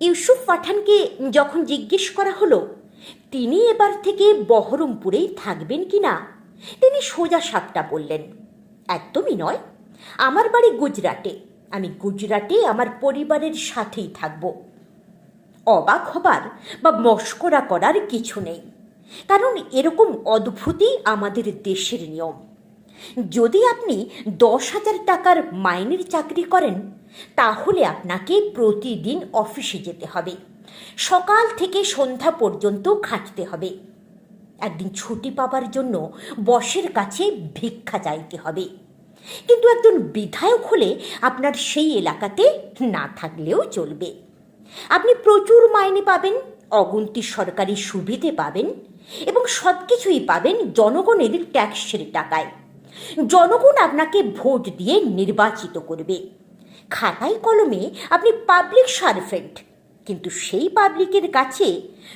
ইউসুফ পাঠানকে যখন জিজ্ঞেস করা হলো, তিনি এবার থেকে বহরমপুরেই থাকবেন কি না? তিনি সোজা সাপটা বললেন, একদমই নয়। আমার বাড়ি গুজরাটে। আমি গুজরাটে আমার পরিবারের সাথেই থাকব। অবাক হবার বা মস্করা করার কিছু নেই। কারণ এরকম অদ্ভুতই আমাদের দেশের নিয়ম। যদি আপনি দশ হাজার টাকার মাইনের চাকরি করেন, তাহলে আপনাকে প্রতিদিন অফিসে যেতে হবে। সকাল থেকে সন্ধ্যা পর্যন্ত খাটতে হবে। একদিন ছুটি পাবার জন্য বসের কাছে ভিক্ষা চাইতে হবে। কিন্তু একজন বিধায়ক হলে আপনার সেই এলাকাতে না থাকলেও চলবে। আপনি প্রচুর মাইনে পাবেন, অগুন্তি সরকারি সুবিধে পাবেন এবং সব কিছুই পাবেন জনগণের ট্যাক্সের টাকায়। জনগণ আপনাকে ভোট দিয়ে নির্বাচিত করবে। খাতায় কলমে আপনি পাবলিক সার্ভেন্ট কিন্তু সেই পাবলিকের কাছে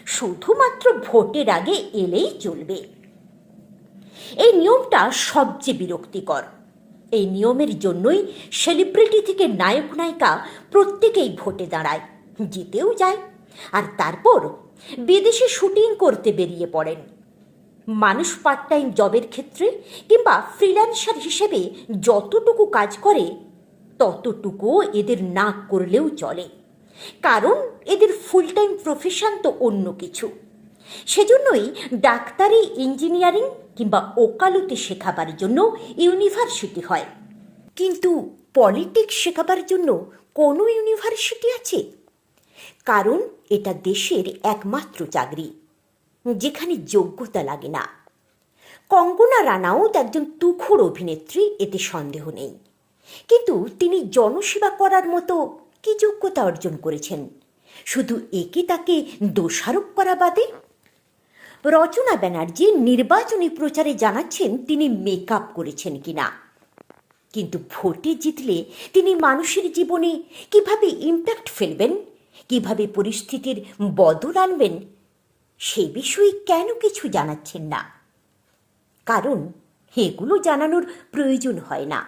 শুধুমাত্র ভোটের আগে এলেই চলবে। এই নিয়মটা সবচেয়ে বিরক্তিকর। এই নিয়মের জন্যই সেলিব্রিটি থেকে নায়ক, নায়িকা প্রত্যেকেই ভোটে দাঁড়ায়, জিতেও যায়, আর তারপর বিদেশে শুটিং করতে বেরিয়ে পড়েন। মানুষ পার্ট টাইম জবের ক্ষেত্রে কিংবা ফ্রিল্যান্সার হিসেবে যতটুকু কাজ করে, ততটুকু এদের না করলেও চলে। কারণ এদের ফুল টাইম প্রফেশন তো অন্য কিছু। সেজন্যই ডাক্তারি ইঞ্জিনিয়ারিং কিংবা ওকালতি শেখাবার জন্য ইউনিভার্সিটি হয়। কিন্তু পলিটিক্স শেখাবার জন্য কোনো ইউনিভার্সিটি আছে? কারণ এটা দেশের একমাত্র চাকরি। যেখানে যোগ্যতা লাগে না। কঙ্গনা রানাউত একজন তুখোর অভিনেত্রী, এতে সন্দেহ নেই। কিন্তু তিনি জনসেবা করার মতো কি যোগ্যতা অর্জন করেছেন? শুধু একে তাকে দোষারোপ করা বাদে? রচনা ব্যানার্জি নির্বাচনী প্রচারে জানাচ্ছেন তিনি মেকআপ করেছেন কিনা। কিন্তু ভোটে জিতলে তিনি মানুষের জীবনে কীভাবে ইম্প্যাক্ট ফেলবেন? কীভাবে পরিস্থিতির বদল আনবেন? সে বিষয়ে কেন কিছু জানাচ্ছেন না? কারণ এগুলো জানানোর প্রয়োজন হয় না।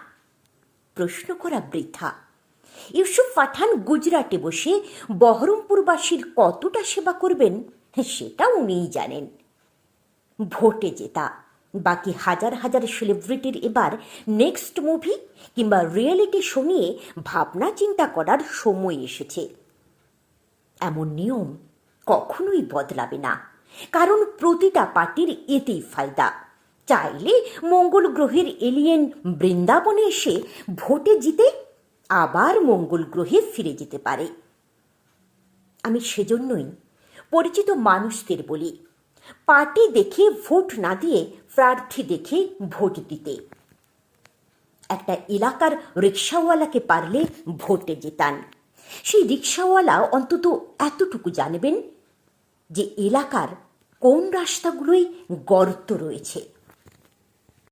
প্রশ্ন করা বৃথা। ইউসুফ পাঠান গুজরাটে বসে বহরমপুরবাসীর কতটা সেবা করবেন সেটা উনিই জানেন। ভোটে জেতা, বাকি হাজার হাজার সেলিব্রিটির এবার নেক্সট মুভি কিংবা রিয়েলিটি শো নিয়ে ভাবনা চিন্তা করার সময় এসেছে। এমন নিয়ম কখনোই বদলাবে না। কারণ প্রতিটা পার্টির এতেই ফায়দা। চাইলে মঙ্গল গ্রহের এলিয়েন বৃন্দাবনে এসে ভোটে জিতে আবার মঙ্গল গ্রহে ফিরে যেতে পারে। আমি সেজন্যই পরিচিত মানুষদের বলি, পার্টি দেখে ভোট না দিয়ে প্রার্থী দেখে ভোট দিতে। একটা এলাকার রিক্সাওয়ালাকে পারলে ভোটে জেতান। সেই রিক্সাওয়ালা অন্তত এতটুকু জানবেন যে এলাকার কোন রাস্তাগুলোই গর্ত রয়েছে।